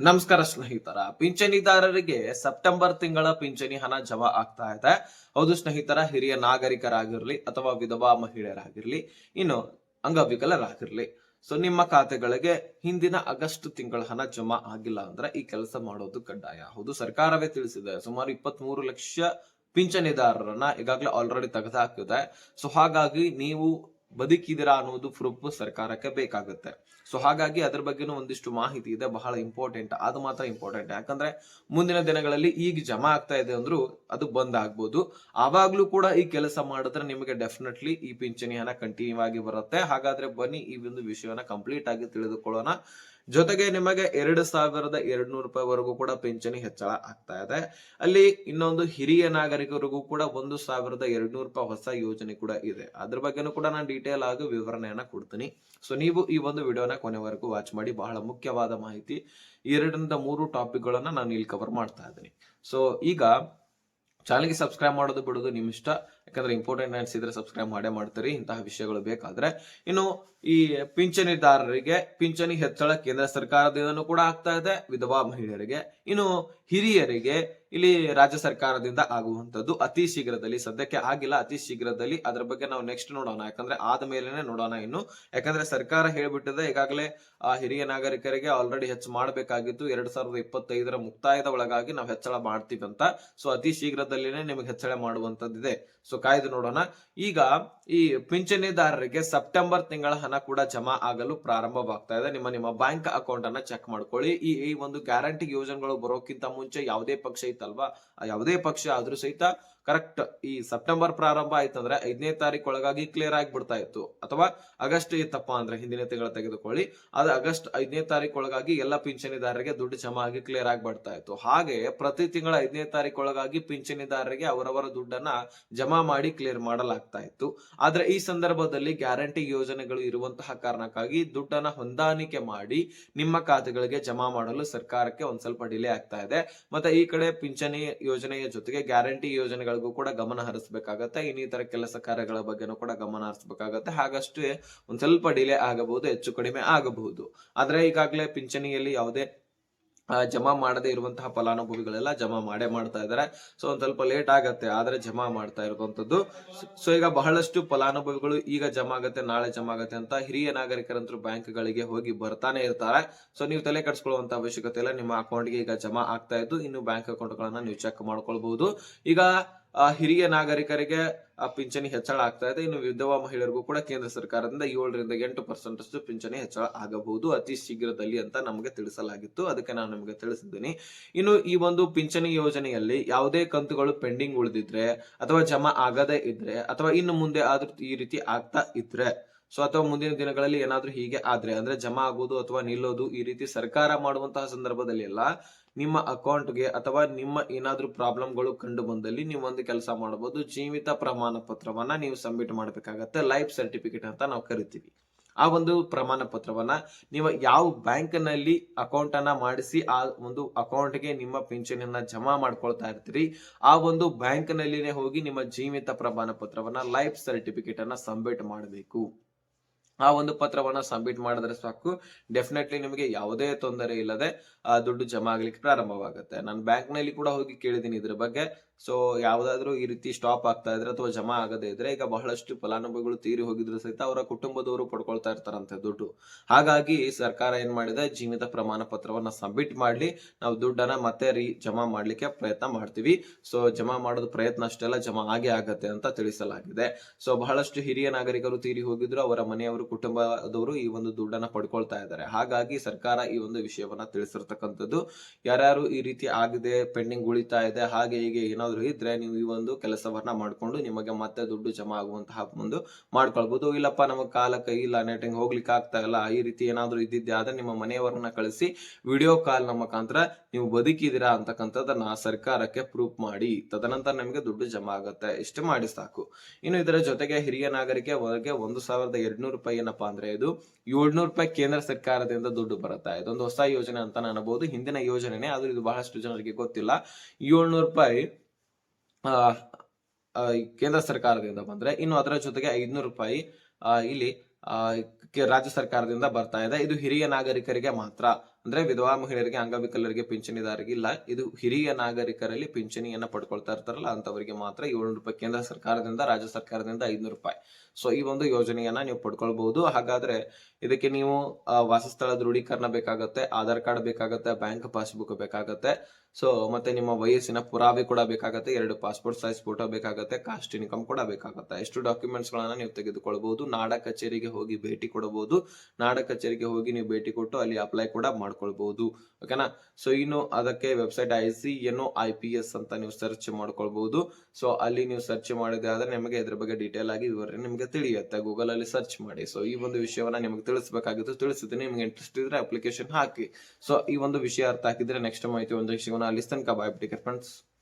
ನಮಸ್ಕಾರ ಸ್ನೇಹಿತರ. ಪಿಂಚಣಿದಾರರಿಗೆ ಸೆಪ್ಟೆಂಬರ್ ತಿಂಗಳ ಪಿಂಚಣಿ ಹಣ ಜಮಾ ಆಗ್ತಾ ಇದೆ. ಹೌದು ಸ್ನೇಹಿತರ, ಹಿರಿಯ ನಾಗರಿಕರಾಗಿರ್ಲಿ ಅಥವಾ ವಿಧವಾ ಮಹಿಳೆಯರಾಗಿರ್ಲಿ, ಇನ್ನು ಅಂಗವಿಕಲರಾಗಿರ್ಲಿ. ಸೊ ನಿಮ್ಮ ಖಾತೆಗಳಿಗೆ ಹಿಂದಿನ ಆಗಸ್ಟ್ ತಿಂಗಳ ಹಣ ಜಮಾ ಆಗಿಲ್ಲ ಅಂದ್ರೆ ಈ ಕೆಲಸ ಮಾಡೋದು ಕಡ್ಡಾಯ. ಹೌದು, ಸರ್ಕಾರವೇ ತಿಳಿಸಿದೆ. ಸುಮಾರು ಇಪ್ಪತ್ತ್ ಮೂರು ಲಕ್ಷ ಪಿಂಚಣಿದಾರರನ್ನ ಈಗಾಗಲೇ ಆಲ್ರೆಡಿ ತೆಗೆದುಹಾಕಿದೆ ಸೊ ಹಾಗಾಗಿ ನೀವು ಬದುಕಿದಿರಾ ಅನ್ನೋದು ಪ್ರೂಫ್ ಸರ್ಕಾರಕ್ಕೆ ಬೇಕಾಗುತ್ತೆ. ಸೊ ಹಾಗಾಗಿ ಅದ್ರ ಬಗ್ಗೆನೂ ಒಂದಿಷ್ಟು ಮಾಹಿತಿ ಇದೆ, ಬಹಳ ಇಂಪಾರ್ಟೆಂಟ್ ಅದು ಮಾತ್ರ ಇಂಪಾರ್ಟೆಂಟ್ ಯಾಕಂದ್ರೆ ಮುಂದಿನ ದಿನಗಳಲ್ಲಿ ಈಗ ಜಮಾ ಆಗ್ತಾ ಇದೆ ಅಂದ್ರೂ ಅದು ಬಂದ್ ಆಗ್ಬೋದು. ಆವಾಗ್ಲೂ ಕೂಡ ಈ ಕೆಲಸ ಮಾಡಿದ್ರೆ ನಿಮಗೆ ಡೆಫಿನೆಟ್ಲಿ ಈ ಪಿಂಚಣಿ ಹಣ ಕಂಟಿನ್ಯೂ ಆಗಿ ಬರುತ್ತೆ. ಹಾಗಾದ್ರೆ ಬನ್ನಿ ಈ ಒಂದು ವಿಷಯವನ್ನ ಕಂಪ್ಲೀಟ್ ಆಗಿ ತಿಳಿದುಕೊಳ್ಳೋಣ. ಜೊತೆಗೆ ನಿಮಗೆ ಎರಡು ಸಾವಿರದ ಎರಡು ನೂರು ರೂಪಾಯಿವರೆಗೂ ಕೂಡ ಪಿಂಚಣಿ ಹೆಚ್ಚಳ ಆಗ್ತಾ ಇದೆ. ಅಲ್ಲಿ ಇನ್ನೊಂದು ಹಿರಿಯ ನಾಗರಿಕರಿಗೂ ಕೂಡ ಒಂದು ಸಾವಿರದ ಎರಡು ನೂರು ರೂಪಾಯಿ ಹೊಸ ಯೋಜನೆ ಕೂಡ ಇದೆ. ಅದ್ರ ಬಗ್ಗೆನೂ ಕೂಡ ನಾನು ಡೀಟೇಲ್ ಆಗಿ ವಿವರಣೆಯನ್ನ ಕೊಡ್ತೀನಿ. ಸೊ ನೀವು ಈ ಒಂದು ವಿಡಿಯೋನ ಕೊನೆವರೆಗೂ ವಾಚ್ ಮಾಡಿ. ಬಹಳ ಮುಖ್ಯವಾದ ಮಾಹಿತಿ. ಎರಡರಿಂದ ಮೂರು ಟಾಪಿಕ್ಗಳನ್ನ ನಾನು ಇಲ್ಲಿ ಕವರ್ ಮಾಡ್ತಾ ಇದ್ದೀನಿ. ಸೊ ಈಗ ಚಾನಲ್ಗೆ ಸಬ್ಸ್ಕ್ರೈಬ್ ಮಾಡೋದು ಬಿಡೋದು ನಿಮ್ಮ ಇಷ್ಟ ಯಾಕಂದ್ರೆ ಇಂಪಾರ್ಟೆಂಟ್ ಅನ್ಸಿದ್ರೆ ಸಬ್ಸ್ಕ್ರೈಬ್ ಮಾಡೇ ಮಾಡ್ತೀರಿ, ಇಂತಹ ವಿಷಯಗಳು ಬೇಕಾದ್ರೆ. ಇನ್ನು ಈ ಪಿಂಚಣಿದಾರರಿಗೆ ಪಿಂಚಣಿ ಹೆಚ್ಚಳ ಕೇಂದ್ರ ಸರ್ಕಾರದಿಂದನೂ ಕೂಡ ಆಗ್ತಾ ಇದೆ, ವಿಧವಾ ಮಹಿಳೆಯರಿಗೆ. ಇನ್ನು ಹಿರಿಯರಿಗೆ ಇಲ್ಲಿ ರಾಜ್ಯ ಸರ್ಕಾರದಿಂದ ಆಗುವಂತದ್ದು ಅತಿ ಶೀಘ್ರದಲ್ಲಿ, ಸದ್ಯಕ್ಕೆ ಆಗಿಲ್ಲ, ಅತಿ ಶೀಘ್ರದಲ್ಲಿ. ಅದ್ರ ಬಗ್ಗೆ ನಾವು ನೆಕ್ಸ್ಟ್ ನೋಡೋಣ, ಯಾಕಂದ್ರೆ ಆದ ಮೇಲೆನೆ ನೋಡೋಣ ಇನ್ನು. ಯಾಕಂದ್ರೆ ಸರ್ಕಾರ ಹೇಳ್ಬಿಟ್ಟಿದೆ, ಈಗಾಗಲೇ, ಆ ಹಿರಿಯ ನಾಗರಿಕರಿಗೆ ಆಲ್ರೆಡಿ ಹೆಚ್ಚು ಮಾಡಬೇಕಾಗಿತ್ತು. ಎರಡ್ ಸಾವಿರದ ಇಪ್ಪತ್ತೈದರ ಮುಕ್ತಾಯದ ಒಳಗಾಗಿ ನಾವು ಹೆಚ್ಚಳ ಮಾಡ್ತೀವಿ ಅಂತ. ಸೊ ಅತಿ ಶೀಘ್ರದಲ್ಲಿನೇ ನಿಮಗೆ ಹೆಚ್ಚಳ ಮಾಡುವಂತದ್ದಿದೆ ಸೊ ಕಾಯ್ದು ನೋಡೋಣ. ಈಗ ಈ ಪಿಂಚಣಿದಾರರಿಗೆ ಸೆಪ್ಟೆಂಬರ್ ತಿಂಗಳ ಹಣ ಕೂಡ ಜಮಾ ಆಗಲು ಪ್ರಾರಂಭವಾಗ್ತಾ ಇದೆ. ನಿಮ್ಮ ನಿಮ್ಮ ಬ್ಯಾಂಕ್ ಅಕೌಂಟ್ ಅನ್ನ ಚೆಕ್ ಮಾಡ್ಕೊಳ್ಳಿ. ಈ ಈ ಒಂದು ಗ್ಯಾರಂಟಿ ಯೋಜನೆಗಳು ಬರೋಕ್ಕಿಂತ ಮುಂಚೆ ಯಾವುದೇ ಪಕ್ಷ ಇತ್ತಲ್ವಾ? ಯಾವುದೇ ಪಕ್ಷ ಆದ್ರೂ ಸಹಿತ ಕರೆಕ್ಟ್ ಈ ಸೆಪ್ಟೆಂಬರ್ ಪ್ರಾರಂಭ ಆಯ್ತಂದ್ರೆ ಐದನೇ ತಾರೀಕು ಒಳಗಾಗಿ ಕ್ಲಿಯರ್ ಆಗಿಬಿಡ್ತಾ ಇತ್ತು. ಅಥವಾ ಆಗಸ್ಟ್ ಇತ್ತಪ್ಪ ಅಂದ್ರೆ ಹಿಂದಿನ ತಿಂಗಳ ತೆಗೆದುಕೊಳ್ಳಿ. ಅದು ಆಗಸ್ಟ್ ಐದನೇ ತಾರೀಕು ಒಳಗಾಗಿ ಎಲ್ಲ ಪಿಂಚಣಿದಾರರಿಗೆ ದುಡ್ಡು ಜಮಾ ಆಗಿ ಕ್ಲಿಯರ್ ಆಗಿ ಬಿಡ್ತಾ ಇತ್ತು. ಹಾಗೆ ಪ್ರತಿ ತಿಂಗಳ ಐದನೇ ತಾರೀಕು ಒಳಗಾಗಿ ಪಿಂಚಣಿದಾರರಿಗೆ ಅವರವರ ದುಡ್ಡನ್ನ ಜಮಾ ಮಾಡಿ ಕ್ಲಿಯರ್ ಮಾಡಲಾಗ್ತಾ ಇತ್ತು. ಆದ್ರೆ ಈ ಸಂದರ್ಭದಲ್ಲಿ ಗ್ಯಾರಂಟಿ ಯೋಜನೆಗಳು ಇರುವಂತಹ ಕಾರಣಕ್ಕಾಗಿ ದುಡ್ಡನ್ನ ಹೊಂದಾಣಿಕೆ ಮಾಡಿ ನಿಮ್ಮ ಖಾತೆಗಳಿಗೆ ಜಮಾ ಮಾಡಲು ಸರ್ಕಾರಕ್ಕೆ ಒಂದ್ ಸ್ವಲ್ಪ ಡಿಲೇ ಆಗ್ತಾ ಇದೆ. ಮತ್ತೆ ಈ ಕಡೆ ಪಿಂಚಣಿ ಯೋಜನೆಯ ಜೊತೆಗೆ ಗ್ಯಾರಂಟಿ ಯೋಜನೆಗಳಿಗೂ ಕೂಡ ಗಮನ ಹರಿಸಬೇಕಾಗತ್ತೆ. ಇನ್ನಿತರ ಕೆಲಸ ಕಾರ್ಯಗಳ ಬಗ್ಗೆನೂ ಕೂಡ ಗಮನ ಹರಿಸಬೇಕಾಗತ್ತೆ. ಹಾಗಷ್ಟೇ ಒಂದ್ ಸ್ವಲ್ಪ ಡಿಲೇ ಆಗಬಹುದು, ಹೆಚ್ಚು ಕಡಿಮೆ ಆಗಬಹುದು. ಆದ್ರೆ ಈಗಾಗಲೇ ಪಿಂಚಣಿಯಲ್ಲಿ ಯಾವುದೇ ಜಮಾ ಮಾಡದೇ ಇರುವಂತಹ ಫಲಾನುಭವಿಗಳೆಲ್ಲ ಜಮಾ ಮಾಡೇ ಮಾಡ್ತಾ ಇದ್ದಾರೆ. ಸೊ ಒಂದ್ ಸ್ವಲ್ಪ ಲೇಟ್ ಆಗತ್ತೆ, ಆದ್ರೆ ಜಮಾ ಮಾಡ್ತಾ ಇರುವಂತದ್ದು. ಸೊ ಈಗ ಬಹಳಷ್ಟು ಫಲಾನುಭವಿಗಳು ಈಗ ಜಮಾ ಆಗತ್ತೆ, ನಾಳೆ ಜಮಾ ಆಗತ್ತೆ ಅಂತ ಹಿರಿಯ ನಾಗರಿಕರಂತೂ ಬ್ಯಾಂಕ್ ಗಳಿಗೆ ಹೋಗಿ ಬರ್ತಾನೆ ಇರ್ತಾರೆ. ಸೊ ನೀವು ತಲೆ ಕಟ್ಸ್ಕೊಳ್ಳುವಂತ ಅವಶ್ಯಕತೆ ಇಲ್ಲ, ನಿಮ್ಮ ಅಕೌಂಟ್ಗೆ ಈಗ ಜಮಾ ಆಗ್ತಾ ಇದ್ದು, ಇನ್ನು ಬ್ಯಾಂಕ್ ಅಕೌಂಟ್ಗಳನ್ನ ನೀವು ಚೆಕ್ ಮಾಡ್ಕೊಳ್ಬಹುದು. ಈಗ ಹಿರಿಯ ನಾಗರಿಕರಿಗೆ ಪಿಂಚಣಿ ಹೆಚ್ಚಳ ಆಗ್ತಾ ಇದೆ. ಇನ್ನು ವಿಧವಾ ಮಹಿಳೆಯರಿಗೂ ಕೂಡ ಕೇಂದ್ರ ಸರ್ಕಾರದಿಂದ ಏಳರಿಂದ ಎಂಟು ಪರ್ಸೆಂಟ್ ಅಷ್ಟು ಪಿಂಚಣಿ ಹೆಚ್ಚಳ ಆಗಬಹುದು ಅತಿ ಶೀಘ್ರದಲ್ಲಿ ಅಂತ ನಮಗೆ ತಿಳಿಸಲಾಗಿತ್ತು. ಅದಕ್ಕೆ ನಾನು ನಿಮಗೆ ತಿಳಿಸಿದ್ದೀನಿ. ಇನ್ನು ಈ ಒಂದು ಪಿಂಚಣಿ ಯೋಜನೆಯಲ್ಲಿ ಯಾವುದೇ ಕಂತುಗಳು ಪೆಂಡಿಂಗ್ ಉಳಿದಿದ್ರೆ ಅಥವಾ ಜಮಾ ಆಗದೇ ಇದ್ರೆ ಅಥವಾ ಇನ್ನು ಮುಂದೆ ಆದ್ರೂ ಈ ರೀತಿ ಆಗ್ತಾ ಇದ್ರೆ, ಸೊ ಅಥವಾ ಮುಂದಿನ ದಿನಗಳಲ್ಲಿ ಏನಾದ್ರೂ ಹೀಗೆ ಆದ್ರೆ, ಅಂದ್ರೆ ಜಮಾ ಆಗೋದು ಅಥವಾ ನಿಲ್ಲೋದು ಈ ರೀತಿ ಸರ್ಕಾರ ಮಾಡುವಂತಹ ಸಂದರ್ಭದಲ್ಲಿ ಎಲ್ಲ ನಿಮ್ಮ ಅಕೌಂಟ್ಗೆ ಅಥವಾ ನಿಮ್ಮ ಏನಾದ್ರೂ ಪ್ರಾಬ್ಲಮ್ಗಳು ಕಂಡು ಬಂದಲ್ಲಿ ನೀವು ಒಂದು ಕೆಲಸ ಮಾಡಬಹುದು. ಜೀವಿತ ಪ್ರಮಾಣ ಪತ್ರವನ್ನ ನೀವು ಸಬ್ಮಿಟ್ ಮಾಡಬೇಕಾಗತ್ತೆ. ಲೈಫ್ ಸರ್ಟಿಫಿಕೇಟ್ ಅಂತ ನಾವು ಕರಿತೀವಿ. ಆ ಒಂದು ಪ್ರಮಾಣ ಪತ್ರವನ್ನ ನೀವು ಯಾವ ಬ್ಯಾಂಕ್ನಲ್ಲಿ ಅಕೌಂಟ್ ಅನ್ನ ಮಾಡಿಸಿ ಆ ಒಂದು ಅಕೌಂಟ್ಗೆ ನಿಮ್ಮ ಪಿಂಚಣಿಯನ್ನ ಜಮಾ ಮಾಡ್ಕೊಳ್ತಾ ಇರ್ತೀರಿ, ಆ ಒಂದು ಬ್ಯಾಂಕ್ ನಲ್ಲಿನೇ ಹೋಗಿ ನಿಮ್ಮ ಜೀವಿತ ಪ್ರಮಾಣ ಪತ್ರವನ್ನ, ಲೈಫ್ ಸರ್ಟಿಫಿಕೇಟ್ ಅನ್ನ ಸಬ್ಮಿಟ್ ಮಾಡಬೇಕು. ಆ ಒಂದು ಪತ್ರವನ್ನ ಸಬ್ಮಿಟ್ ಮಾಡಿದ್ರೆ ಸಾಕು. ಡೆಫಿನೆಟ್ಲಿ ನಿಮಗೆ ಯಾವುದೇ ತೊಂದರೆ ಇಲ್ಲದೆ, ಆ ದುಡ್ಡು ಜಮಾ ಆಗ್ಲಿಕ್ಕೆ ಪ್ರಾರಂಭವಾಗುತ್ತೆ. ನಾನು ಬ್ಯಾಂಕ್ನಲ್ಲಿ ಕೂಡ ಹೋಗಿ ಕೇಳಿದ್ದೀನಿ ಇದ್ರ ಬಗ್ಗೆ. ಸೊ ಯಾವ್ದಾದ್ರು ಈ ರೀತಿ ಸ್ಟಾಪ್ ಆಗ್ತಾ ಇದ್ರೆ ಅಥವಾ ಜಮಾ ಆಗದೇ ಇದ್ರೆ ಈಗ ಬಹಳಷ್ಟು ಫಲಾನುಭವಿಗಳು ತೀರಿ ಹೋಗಿದ್ರು ಸಹಿತ ಅವರ ಕುಟುಂಬದವರು ಪಡ್ಕೊಳ್ತಾ ಇರ್ತಾರಂತೆ ದುಡ್ಡು. ಹಾಗಾಗಿ ಸರ್ಕಾರ ಏನ್ ಮಾಡಿದೆ? ಜೀವಿತ ಪ್ರಮಾಣ ಪತ್ರವನ್ನ ಸಬ್ಮಿಟ್ ಮಾಡ್ಲಿ. ನಾವು ದುಡ್ಡನ್ನ ಮತ್ತೆ ರೀ ಜಮಾ ಮಾಡ್ಲಿಕ್ಕೆ ಪ್ರಯತ್ನ ಮಾಡ್ತೀವಿ. ಸೊ ಜಮಾ ಮಾಡೋದು ಪ್ರಯತ್ನ ಅಷ್ಟೆಲ್ಲ ಜಮಾ ಆಗೇ ಆಗತ್ತೆ ಅಂತ ತಿಳಿಸಲಾಗಿದೆ. ಸೊ ಬಹಳಷ್ಟು ಹಿರಿಯ ನಾಗರಿಕರು ತೀರಿ ಹೋಗಿದ್ರು, ಅವರ ಮನೆಯವರು, ಕುಟುಂಬದವರು ಈ ಒಂದು ದುಡ್ಡನ್ನ ಪಡ್ಕೊಳ್ತಾ ಇದ್ದಾರೆ. ಹಾಗಾಗಿ ಸರ್ಕಾರ ಈ ಒಂದು ವಿಷಯವನ್ನ ತಿಳಿಸಿರ್ತಕ್ಕಂಥದ್ದು. ಯಾರ್ಯಾರು ಈ ರೀತಿ ಆಗಿದೆ, ಪೆಂಡಿಂಗ್ ಉಳಿತಾ ಇದೆ, ಹಾಗೆ ಹೀಗೆ ಏನಾದ್ರು ಇದ್ರೆ ನೀವು ಈ ಒಂದು ಕೆಲಸವನ್ನ ಮಾಡ್ಕೊಂಡು ನಿಮಗೆ ಮತ್ತೆ ದುಡ್ಡು ಜಮಾ ಆಗುವಂತಹ ಒಂದು ಮಾಡ್ಕೊಳ್ಬಹುದು ಇಲ್ಲಪ್ಪ, ನಮಗೆ ಕಾಲ ಕೈ ಇಲ್ಲ ನೆಟಿಂಗ್ ಹೋಗ್ಲಿಕ್ಕೆ ಆಗ್ತಾ ಇಲ್ಲ, ಈ ರೀತಿ ಏನಾದರೂ ಇದ್ದಿದ್ದೆ ಆದ್ರೆ ನಿಮ್ಮ ಮನೆಯವರನ್ನ ಕಳಿಸಿ ವಿಡಿಯೋ ಕಾಲ್ನ ಮುಖಾಂತರ ನೀವು ಬದುಕಿದಿರಾ ಅಂತಕ್ಕಂಥದ್ದನ್ನ ಸರ್ಕಾರಕ್ಕೆ ಪ್ರೂಫ್ ಮಾಡಿ, ತದನಂತರ ನಿಮಗೆ ದುಡ್ಡು ಜಮಾ ಆಗುತ್ತೆ. ಇಷ್ಟು ಮಾಡಿ ಸಾಕು. ಇನ್ನು ಇದರ ಜೊತೆಗೆ ಹಿರಿಯ ನಾಗರಿಕ ವರ್ಗ ಒಂದು ಸಾವಿರದ ಎರಡ್ನೂರು ರೂಪಾಯಿ ಏನಪ್ಪಾ ಅಂದ್ರೆ ಇದು ಏಳ್ನೂರು ರೂಪಾಯಿ ಕೇಂದ್ರ ಸರ್ಕಾರದಿಂದ ದುಡ್ಡು ಬರುತ್ತೆ? ಇದೊಂದು ಹೊಸ ಯೋಜನೆ ಅಂತ ಅನ್ಬೋದು. ಹಿಂದಿನ ಯೋಜನೆನೇ, ಆದ್ರೂ ಇದು ಬಹಳಷ್ಟು ಜನರಿಗೆ ಗೊತ್ತಿಲ್ಲ. ಏಳ್ನೂರು ರೂಪಾಯಿ ಕೇಂದ್ರ ಸರ್ಕಾರದಿಂದ ಬಂದ್ರೆ ಇನ್ನು ಅದರ ಜೊತೆಗೆ ಐದ್ನೂರು ರೂಪಾಯಿ ಇಲ್ಲಿ ರಾಜ್ಯ ಸರ್ಕಾರದಿಂದ ಬರ್ತಾ ಇದೆ. ಇದು ಹಿರಿಯ ನಾಗರಿಕರಿಗೆ ಮಾತ್ರ. ಅಂದ್ರೆ ವಿಧವಾ ಮಹಿಳೆಯರಿಗೆ, ಅಂಗವಿಕಲರಿಗೆ ಪಿಂಚಣಿದಾರರಿಗೆ ಇಲ್ಲ ಇದು ಹಿರಿಯ ನಾಗರಿಕರಲ್ಲಿ ಪಿಂಚಣಿಯನ್ನ ಪಡ್ಕೊಳ್ತಾ ಇರ್ತಾರಲ್ಲ ಅಂತವರಿಗೆ ಮಾತ್ರ ಏಳ್ನೂರು ರೂಪಾಯಿ ಕೇಂದ್ರ ಸರ್ಕಾರದಿಂದ, ರಾಜ್ಯ ಸರ್ಕಾರದಿಂದ ಐದ್ನೂರು ರೂಪಾಯಿ ಸೊ ಈ ಒಂದು ಯೋಜನೆಯನ್ನ ನೀವು ಪಡ್ಕೊಳ್ಬಹುದು. ಹಾಗಾದ್ರೆ ಇದಕ್ಕೆ ನೀವು ವಾಸಸ್ಥಳ ದೃಢೀಕರಣ ಬೇಕಾಗತ್ತೆ, ಆಧಾರ್ ಕಾರ್ಡ್ ಬೇಕಾಗತ್ತೆ, ಬ್ಯಾಂಕ್ ಪಾಸ್ಬುಕ್ ಬೇಕಾಗತ್ತೆ. ಸೊ ಮತ್ತೆ ನಿಮ್ಮ ವಯಸ್ಸಿನ ಪುರಾವೆ ಕೂಡ ಬೇಕಾಗತ್ತೆ, ಎರಡು ಪಾಸ್ಪೋರ್ಟ್ ಸೈಜ್ ಫೋಟೋ ಬೇಕಾಗತ್ತೆ, ಕಾಸ್ಟ್, ಇನ್ಕಮ್ ಕೂಡ ಬೇಕಾಗತ್ತೆ. ಎಷ್ಟು ಡಾಕ್ಯುಮೆಂಟ್ಸ್ ಗಳನ್ನ ನೀವು ತೆಗೆದುಕೊಳ್ಬಹುದು. ನಾಡ ಕಚೇರಿಗೆ ಹೋಗಿ ಭೇಟಿ ಕೊಡಬಹುದು. ನಾಡ ಕಚೇರಿಗೆ ಹೋಗಿ ನೀವು ಭೇಟಿ ಕೊಟ್ಟು ಅಲ್ಲಿ ಅಪ್ಲೈ ಕೂಡ ಮಾಡ್ಕೊಳ್ಬಹುದು. ಓಕೆನಾ ಸೊ ಇನ್ನು ಅದಕ್ಕೆ ವೆಬ್ಸೈಟ್ ಐ ಸಿ ಏನೋ ಐ ಪಿ ಎಸ್ ಅಂತ ನೀವು ಸರ್ಚ್ ಮಾಡ್ಕೊಳ್ಬಹುದು. ಸೊ ಅಲ್ಲಿ ನೀವು ಸರ್ಚ್ ಮಾಡಿದ್ರೆ ನಿಮಗೆ ಇದ್ರ ಬಗ್ಗೆ ಡೀಟೇಲ್ ಆಗಿ ವಿವರ ನಿಮಗೆ ತಿಳಿಯುತ್ತೆ. ಗೂಗಲ್ ಅಲ್ಲಿ ಸರ್ಚ್ ಮಾಡಿ. ಸೊ ಈ ಒಂದು ವಿಷಯವನ್ನ ನಿಮಗೆ ತಿಳಿಸಬೇಕಾಗಿತ್ತು ತಿಳಿಸಿದ್ದೀನಿ ನಿಮ್ಗೆ ಇಂಟ್ರೆಸ್ಟ್ ಇದ್ರೆ ಅಪ್ಲಿಕೇಶನ್ ಹಾಕಿ. ಸೊ ಈ ಒಂದು ವಿಷಯ ಅರ್ಥ ಹಾಕಿದ್ರೆ ನೆಕ್ಸ್ಟ್ ಮಾಹಿತಿ ಒಂದು ವಿಷಯವನ್ನ ಅಲ್ಲಿ ತನಕ ಬಾಯ್ ಫ್ರೆಂಡ್ಸ್